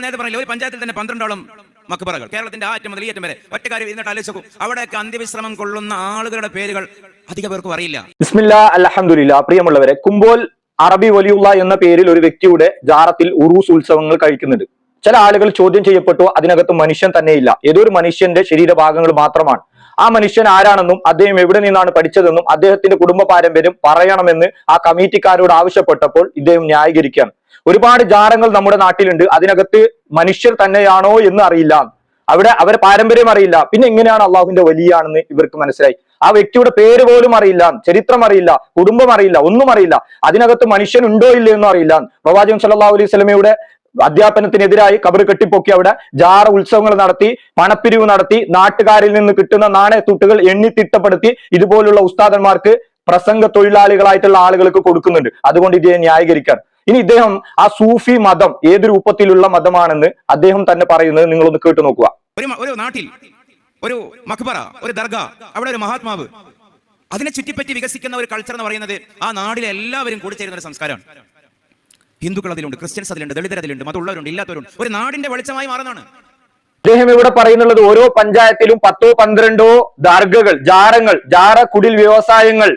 ഞാൻ നേരത്തെ പറഞ്ഞില്ല ഒരു പഞ്ചായത്തിൽ തന്നെ പന്ത്രണ്ടോളം മക്ബറകൾ. കേരളത്തിന്റെ ആ അറ്റം മുതൽ ഈ അറ്റം വരെ. ഒറ്റക്കാര്യം ഇരുന്നിട്ട് ആലോചിച്ചു അവിടെയൊക്കെ അന്ത്യവിശ്രമം കൊള്ളുന്ന ആളുകളുടെ പേരുകൾ അധിക പേർക്കും അറിയില്ല. ബിസ്മില്ല അലഹമുല്ല പ്രിയമുള്ളവരെ കുമ്പോൾ അറബി വലിയുള്ള എന്ന പേരിൽ ഒരു വ്യക്തിയുടെ ജാറത്തിൽ ഉറൂസ് ഉത്സവങ്ങൾ കഴിക്കുന്നുണ്ട്. ചില ആളുകൾ ചോദ്യം ചെയ്യപ്പെട്ടു അതിനകത്ത് മനുഷ്യൻ തന്നെയില്ല. ഏതോ ഒരു മനുഷ്യന്റെ ശരീരഭാഗങ്ങൾ മാത്രമാണ്. ആ മനുഷ്യൻ ആരാണെന്നും അദ്ദേഹം എവിടെ നിന്നാണ് പഠിച്ചതെന്നും അദ്ദേഹത്തിന്റെ കുടുംബ പാരമ്പര്യം പറയണമെന്ന് ആ കമ്മിറ്റിക്കാരോട് ആവശ്യപ്പെട്ടപ്പോൾ ഇദ്ദേഹം ന്യായീകരിക്കുകയാണ്. ഒരുപാട് ജാരങ്ങൾ നമ്മുടെ നാട്ടിലുണ്ട്. അതിനകത്ത് മനുഷ്യർ തന്നെയാണോ എന്ന് അറിയില്ല. അവിടെ അവരെ പാരമ്പര്യം അറിയില്ല. പിന്നെ എങ്ങനെയാണ് അള്ളാഹുവിന്റെ വലിയാണെന്ന് ഇവർക്ക് മനസ്സിലായി. ആ വ്യക്തിയുടെ പേര് പോലും അറിയില്ല. ചരിത്രം അറിയില്ല. കുടുംബം അറിയില്ല. ഒന്നും അറിയില്ല. അതിനകത്ത് മനുഷ്യൻ ഉണ്ടോ ഇല്ലയോ എന്നും അറിയില്ല. പ്രവാചകൻ സല്ലല്ലാഹു അലൈഹി സ്വലമയുടെ അധ്യാപനത്തിനെതിരായി കബർ കെട്ടിപ്പൊക്കി അവിടെ ജാറ ഉത്സവങ്ങൾ നടത്തി പണപ്പിരിവ് നടത്തി നാട്ടുകാരിൽ നിന്ന് കിട്ടുന്ന നാണയത്തുട്ടുകൾ എണ്ണിത്തിട്ടപ്പെടുത്തി ഇതുപോലുള്ള ഉസ്താദന്മാർക്ക് പ്രസംഗ തൊഴിലാളികളായിട്ടുള്ള ആളുകൾക്ക് കൊടുക്കുന്നുണ്ട്. അതുകൊണ്ട് ഇതിനെ ന്യായീകരിക്കാൻ ഇനി ഇദ്ദേഹം ആ സൂഫി മതം ഏത് രൂപത്തിലുള്ള മതമാണെന്ന് അദ്ദേഹം തന്നെ പറയുന്നത് നിങ്ങളൊന്ന് കേട്ടു നോക്കുക. ഒരു നാട്ടിൽ ഒരു മക്ബറ ഒരു ദർഗ അവിടെ ഒരു മഹാത്മാവ്. അതിനെ ചുറ്റിപ്പറ്റി വികസിക്കുന്ന ഒരു കൾച്ചർ എന്ന് പറയുന്നത് ആ നാടിലെ എല്ലാവരും കൂടി ചേരുന്ന ഒരു സംസ്കാരമാണ്. ഹിന്ദുക്കൾ അതിലുണ്ട് ക്രിസ്ത്യൻസ് അതിലുണ്ട് ദളിതർ അതിലുണ്ട് മതമുള്ളവരുണ്ട് ഇല്ലാത്തവരുണ്ട്. ഒരു നാടിന്റെ വെളിച്ചമായി മാറുന്നതാണ്. അദ്ദേഹം ഇവിടെ പറയുന്നുള്ളത് ഓരോ പഞ്ചായത്തിലും പത്തോ പന്ത്രണ്ടോ ദാർഗകൾ ജാറങ്ങൾ ജാറ കുടിൽ വ്യവസായങ്ങൾ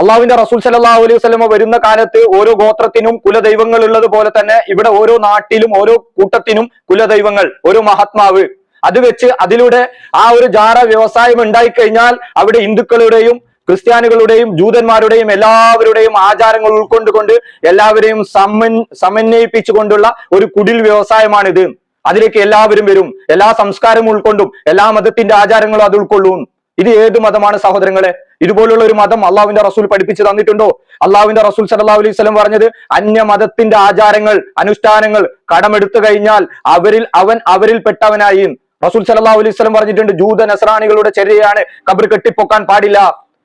അള്ളാഹുവിന്റെ റസൂൽ സല്ലല്ലാഹു അലൈഹി സ്വലമ വരുന്ന കാലത്ത് ഓരോ ഗോത്രത്തിനും കുലദൈവങ്ങൾ ഉള്ളത് പോലെ തന്നെ ഇവിടെ ഓരോ നാട്ടിലും ഓരോ കൂട്ടത്തിനും കുലദൈവങ്ങൾ ഓരോ മഹാത്മാവ്. അത് വെച്ച് അതിലൂടെ ആ ഒരു ജാറ വ്യവസായം ഉണ്ടായിക്കഴിഞ്ഞാൽ അവിടെ ഹിന്ദുക്കളുടെയും ക്രിസ്ത്യാനികളുടെയും ജൂതന്മാരുടെയും എല്ലാവരുടെയും ആചാരങ്ങൾ ഉൾക്കൊണ്ടുകൊണ്ട് എല്ലാവരെയും സമൻ സമന്വയിപ്പിച്ചുകൊണ്ടുള്ള ഒരു കുടിൽ വ്യവസായമാണിത്. അതിലേക്ക് എല്ലാവരും വരും. എല്ലാ സംസ്കാരവും ഉൾക്കൊണ്ടും എല്ലാ മതത്തിന്റെ ആചാരങ്ങളും അത് ഉൾക്കൊള്ളും. ഇത് ഏത് മതമാണ് സഹോദരങ്ങളെ? ഇതുപോലുള്ള ഒരു മതം അള്ളാഹുവിന്റെ റസൂൽ പഠിപ്പിച്ചു തന്നിട്ടുണ്ടോ? അള്ളാഹുവിന്റെ റസൂൽ സല്ലല്ലാഹു അലൈഹി വസല്ലം പറഞ്ഞത് അന്യ മതത്തിന്റെ ആചാരങ്ങൾ അനുഷ്ഠാനങ്ങൾ കടമെടുത്തു കഴിഞ്ഞാൽ അവരിൽ അവൻ അവരിൽ പെട്ടവനായി. റസൂൽ സല്ലല്ലാഹു അലൈഹി വസല്ലം പറഞ്ഞിട്ടുണ്ട് ജൂത നസ്രാണികളുടെ ചര്യയാണ് കബർ കെട്ടിപ്പൊക്കാൻ പാടില്ല.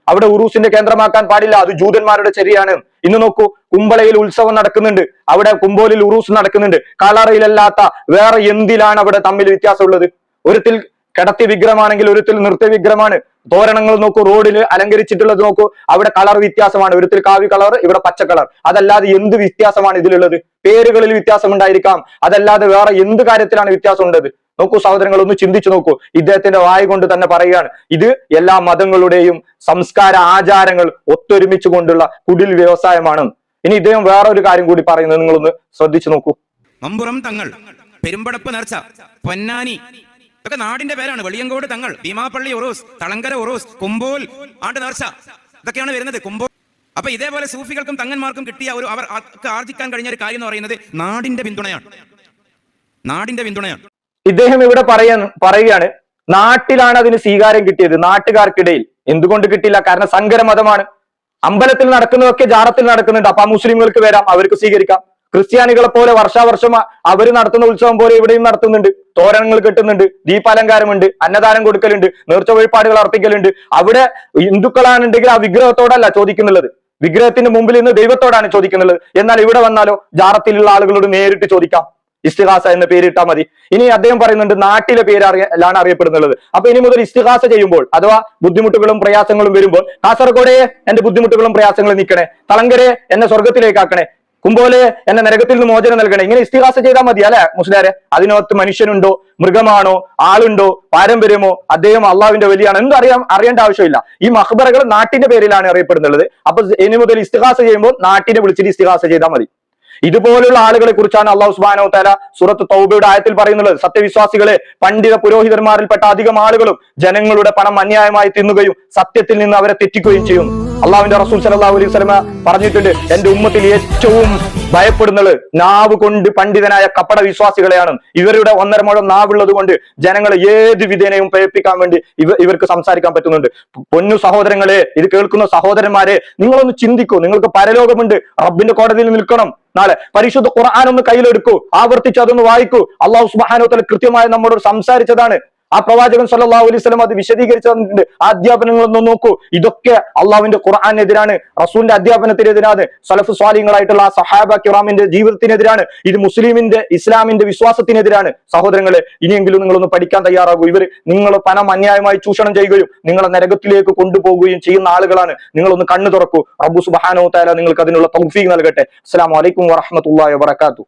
അവിടെ ഉറൂസിന്റെ കേന്ദ്രമാക്കാൻ പാടില്ല അത് ജൂതന്മാരുടെ ചര്യയാണ്. ഇന്ന് നോക്കൂ കുമ്പളയിൽ ഉത്സവം നടക്കുന്നുണ്ട്. അവിടെ കുമ്പോലിൽ ഉറൂസ് നടക്കുന്നുണ്ട്. കളറയിലല്ലാത്ത വേറെ എന്തിലാണ് അവിടെ തമ്മിൽ വ്യത്യാസമുള്ളത്? ഒരുത്തിൽ കിടത്തി വിഗ്രഹമാണെങ്കിൽ ഒരുത്തിൽ നൃത്ത വിഗ്രഹമാണ്. തോരണങ്ങൾ നോക്കൂ റോഡിൽ അലങ്കരിച്ചിട്ടുള്ളത് നോക്കൂ. അവിടെ കളർ വ്യത്യാസമാണ്. ഒരുത്തിൽ കാവി കളർ ഇവിടെ പച്ച കളർ. അതല്ലാതെ എന്ത് വ്യത്യാസമാണ് ഇതിലുള്ളത്? പേരുകളിൽ വ്യത്യാസം ഉണ്ടായിരിക്കാം അതല്ലാതെ വേറെ എന്ത് കാര്യത്തിലാണ് വ്യത്യാസം ഉള്ളത് നോക്കൂ സഹോദരങ്ങൾ ഒന്ന് ചിന്തിച്ചു നോക്കൂ. ഇദ്ദേഹത്തിന്റെ വായ കൊണ്ട് തന്നെ പറയുകയാണ്. ഇത് എല്ലാ മതങ്ങളുടെയും സംസ്കാര ആചാരങ്ങൾ ഒത്തൊരുമിച്ച് കൊണ്ടുള്ള കുടിൽ വ്യവസായമാണ്. ഇനി ഇദ്ദേഹം വേറെ ഒരു കാര്യം കൂടി പറയുന്നത് നിങ്ങളൊന്ന് ശ്രദ്ധിച്ചു നോക്കൂ. മമ്പുറം തങ്ങൾ പെരുമ്പടപ്പ് നേർച്ച പൊന്നാനി ഇതൊക്കെ നാടിന്റെ പേരാണ്. വെളിയങ്കോട് തങ്ങൾ ഭീമാപ്പള്ളി ഉറൂസ് തളങ്കര ഉറൂസ് കുമ്പോൽ ആണ്ട് നേർച്ച ഇതൊക്കെയാണ് വരുന്നത്. കുമ്പോൾ അപ്പൊ ഇതേപോലെ സൂഫികൾക്കും തങ്ങന്മാർക്കും കിട്ടിയ ഒരു അവർ ആർജിക്കാൻ കഴിഞ്ഞ ഒരു കാര്യം എന്ന് പറയുന്നത് നാടിന്റെ പിന്തുണയാണ്. നാടിന്റെ പിന്തുണയാണ്. ഇദ്ദേഹം ഇവിടെ പറയാൻ പറയുകയാണ് നാട്ടിലാണ് അതിന് സ്വീകാരം കിട്ടിയത്. നാട്ടുകാർക്കിടയിൽ. എന്തുകൊണ്ട് കിട്ടില്ല? കാരണം സങ്കര മതമാണ് അമ്പലത്തിൽ നടക്കുന്നതൊക്കെ ജാറത്തിൽ നടക്കുന്നുണ്ട്. അപ്പൊ ആ മുസ്ലിങ്ങൾക്ക് വരാം അവർക്ക് സ്വീകരിക്കാം. ക്രിസ്ത്യാനികളെ പോലെ വർഷാവർഷം അവർ നടത്തുന്ന ഉത്സവം പോലെ ഇവിടെയും നടത്തുന്നുണ്ട്. തോരണങ്ങൾ കെട്ടുന്നുണ്ട് ദീപാലങ്കാരമുണ്ട് അന്നദാനം കൊടുക്കലുണ്ട് നേർച്ച വഴിപാടുകൾ അർപ്പിക്കലുണ്ട്. അവിടെ ഹിന്ദുക്കളാണെന്നുണ്ടെങ്കിൽ ആ വിഗ്രഹത്തോടല്ല ചോദിക്കുന്നുള്ളത്. വിഗ്രഹത്തിന്റെ മുമ്പിൽ നിന്ന് ദൈവത്തോടാണ് ചോദിക്കുന്നത് എന്നാൽ ഇവിടെ വന്നാലോ ജാറത്തിലുള്ള ആളുകളോട് നേരിട്ട് ചോദിക്കാം. ഇസ്തിഹാസ എന്ന പേരിട്ടാൽ മതി. ഇനി അദ്ദേഹം പറയുന്നുണ്ട് നാട്ടിലെ പേര് അറിയാണ് അറിയപ്പെടുന്നുള്ളത്. അപ്പൊ ഇനി മുതൽ ഇസ്തിഹാസ ചെയ്യുമ്പോൾ അഥവാ ബുദ്ധിമുട്ടുകളും പ്രയാസങ്ങളും വരുമ്പോൾ കാസർഗോഡേ എന്റെ ബുദ്ധിമുട്ടുകളും പ്രയാസങ്ങളും നീക്കണേ തളങ്കരെ എന്നെ സ്വർഗത്തിലേക്കാക്കണേ കുമ്പോലെ എന്നെ നരകത്തിൽ നിന്ന് മോചനം നൽകണേ. ഇങ്ങനെ ഇസ്തിഹാസ ചെയ്താൽ മതി അല്ലെ? മുസ്ലിയാരെ അതിനകത്ത് മനുഷ്യനുണ്ടോ? മൃഗമാണോ? ആളുണ്ടോ? പാരമ്പര്യമോ? അദ്ദേഹം അള്ളാവിന്റെ വലിയാണ്. എന്തും അറിയാൻ അറിയേണ്ട ആവശ്യമില്ല. ഈ മഹബറകൾ നാട്ടിന്റെ പേരിലാണ് അറിയപ്പെടുന്നുള്ളത്. അപ്പൊ ഇനി മുതൽ ഇസ്തിഹാസ ചെയ്യുമ്പോൾ നാട്ടിനെ വിളിച്ചിട്ട് ഇസ്തിഹാസ ചെയ്താൽ മതി. ഇതുപോലുള്ള ആളുകളെ കുറിച്ചാണ് അള്ളാഹു സുബാനോ തല സുറത്ത് തൗബയുടെ ആയത്തിൽ പറയുന്നത് സത്യവിശ്വാസികളെ പണ്ഡിത പുരോഹിതന്മാരിൽപ്പെട്ട അധികം ആളുകളും ജനങ്ങളുടെ പണം അന്യായമായി തിന്നുകയും സത്യത്തിൽ നിന്ന് അവരെ തെറ്റിക്കുകയും ചെയ്യും അള്ളാഹുവിന്റെ റസൂൽ സലാഹു അലൈഹി സ്വലമ പറഞ്ഞിട്ടുണ്ട് എന്റെ ഉമ്മത്തിൽ ഏറ്റവും ഭയപ്പെടുന്നത് നാവ് കൊണ്ട് പണ്ഡിതനായ കപട വിശ്വാസികളെയാണ്. ഇവരുടെ ഒന്നര മുഴം നാവുള്ളത് കൊണ്ട് ജനങ്ങളെ ഏത് വിധേനയും പ്രേരിപ്പിക്കാൻ വേണ്ടി ഇവ ഇവർക്ക് സംസാരിക്കാൻ പറ്റുന്നുണ്ട്. പൊന്നു സഹോദരങ്ങളെ ഇത് കേൾക്കുന്ന സഹോദരന്മാരെ നിങ്ങളൊന്ന് ചിന്തിക്കൂ. നിങ്ങൾക്ക് പരലോകമുണ്ട്. റബ്ബിന്റെ കോടതിയിൽ നിൽക്കണം. നാളെ പരിശുദ്ധ ഖുർആൻ ഒന്ന് കയ്യിലെടുക്കൂ. ആവർത്തിച്ച് അതൊന്ന് വായിക്കൂ. അള്ളാഹു സുബാനോത്തല കൃത്യമായി നമ്മളോട് സംസാരിച്ചതാണ്. ആ പ്രവാചകൻ സല്ലല്ലാഹു അലൈഹി അത് വിശദീകരിച്ചു തന്നിട്ടുണ്ട്. ആ അധ്യാപനങ്ങളൊന്നും നോക്കൂ. ഇതൊക്കെ അള്ളാഹുവിന്റെ ഖുർആാനെതിരാണ് റസൂലിന്റെ അധ്യാപനത്തിനെതിരാണ് സലഫ് സ്വാലിങ്ങളായിട്ടുള്ള ആ സഹാബ കിറാമിന്റെ ജീവിതത്തിനെതിരാണ് ഇത് മുസ്ലിമിന്റെ ഇസ്ലാമിന്റെ വിശ്വാസത്തിനെതിരാണ്. സഹോദരങ്ങളെ ഇനിയെങ്കിലും നിങ്ങളൊന്ന് പഠിക്കാൻ തയ്യാറാകൂ. ഇവർ നിങ്ങൾ പണം അന്യായമായി ചൂഷണം ചെയ്യുകയും നിങ്ങളെ നരകത്തിലേക്ക് കൊണ്ടുപോകുകയും ചെയ്യുന്ന ആളുകളാണ്. നിങ്ങളൊന്ന് കണ്ണു തുറക്കൂ. റബ്ബു സുബാനോ താല നിങ്ങൾക്ക് അതിനുള്ള തൗഫീഖ് നൽകട്ടെ. അസ്സാം വലൈക്കും വറഹ്മത്തുള്ളാഹി വബറകാതുഹു.